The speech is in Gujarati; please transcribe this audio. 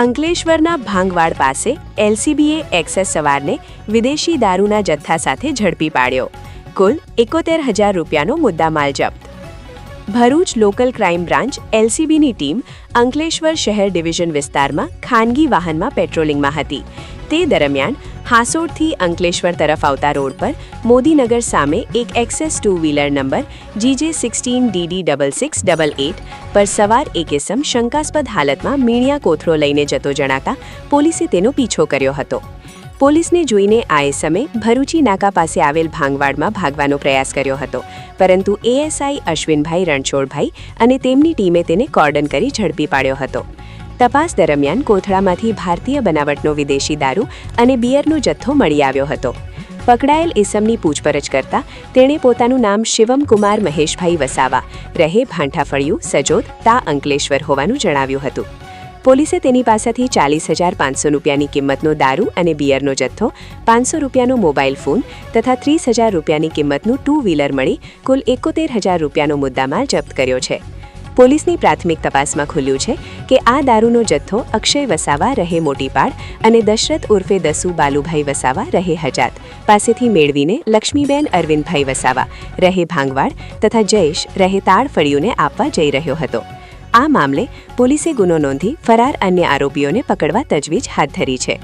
અંકલેશ્વરના ભાંગવાડ પાસે એલસીબીએ એક્સેસ સવારને વિદેશી દારૂના જથ્થા સાથે ઝડપી પાડ્યો. કુલ એકોતેર હજાર રૂપિયાનો મુદ્દામાલ જપ્ત. ભરૂચ લોકલ ક્રાઇમ બ્રાન્ચ એલસીબીની ટીમ અંકલેશ્વર શહેર ડિવિઝન વિસ્તારમાં ખાનગી વાહનમાં પેટ્રોલિંગમાં હતી. તે દરમિયાન હાસોડથી અંકલેશ્વર તરફ આવતા રોડ પર મોદીનગર સામે એક Access two wheeler number GJ sixteen DD double six double eight પર સવાર એક ઇસમ શંકાસ્પદ હાલતમાં મીણિયા કોથળો લઈને જતો જણાતા પોલીસે તેનો પીછો કર્યો હતો. પોલીસને જોઈને આ સમયે ભરૂચી નાકા પાસે આવેલ ભાંગવાડમાં ભાગવાનો પ્રયાસ કર્યો હતો, પરંતુ એએસઆઈ અશ્વિનભાઈ રણછોડભાઈ અને તેમની ટીમે તેને કોર્ડન કરી ઝડપી પાડ્યો હતો. તપાસ દરમિયાન કોથળામાંથી ભારતીય બનાવટનો વિદેશી દારૂ અને બિયરનો જથ્થો મળી આવ્યો હતો. પકડાયેલ ઇસમની પૂછપરછ કરતા તેણે પોતાનું નામ શિવમકુમાર મહેશભાઈ વસાવા, રહે ભાંઠાફળિયું, સજોદ, તા અંકલેશ્વર હોવાનું જણાવ્યું હતું. પોલીસે તેની પાસેથી ચાલીસ હજાર પાંચસો રૂપિયાની કિંમતનો દારૂ અને બિયરનો જથ્થો, પાંચસો રૂપિયાનો મોબાઈલ ફોન તથા ત્રીસ હજાર રૂપિયાની કિંમતનું ટુ વ્હીલર મળી કુલ એકોતેર હજાર રૂપિયાનો મુદ્દામાલ જપ્ત કર્યો છે. પોલીસની પ્રાથમિક તપાસમાં ખુલ્યું છે કે આ દારૂનો જથ્થો અક્ષય વસાવા રહે મોટીપાડ અને દશરથ ઉર્ફે દસુ બાલુભાઈ વસાવા રહે હજાત. પાસેથી મેળવીને લક્ષ્મીબેન અરવિંદભાઈ વસાવા રહે ભાંગવાડ તથા જયેશ રહે તાળફળીઓને આપવા જઈ રહ્યો હતો. આ મામલે પોલીસે ગુનો નોંધી ફરાર અન્ય આરોપીઓને પકડવા તજવીજ હાથ ધરી છે.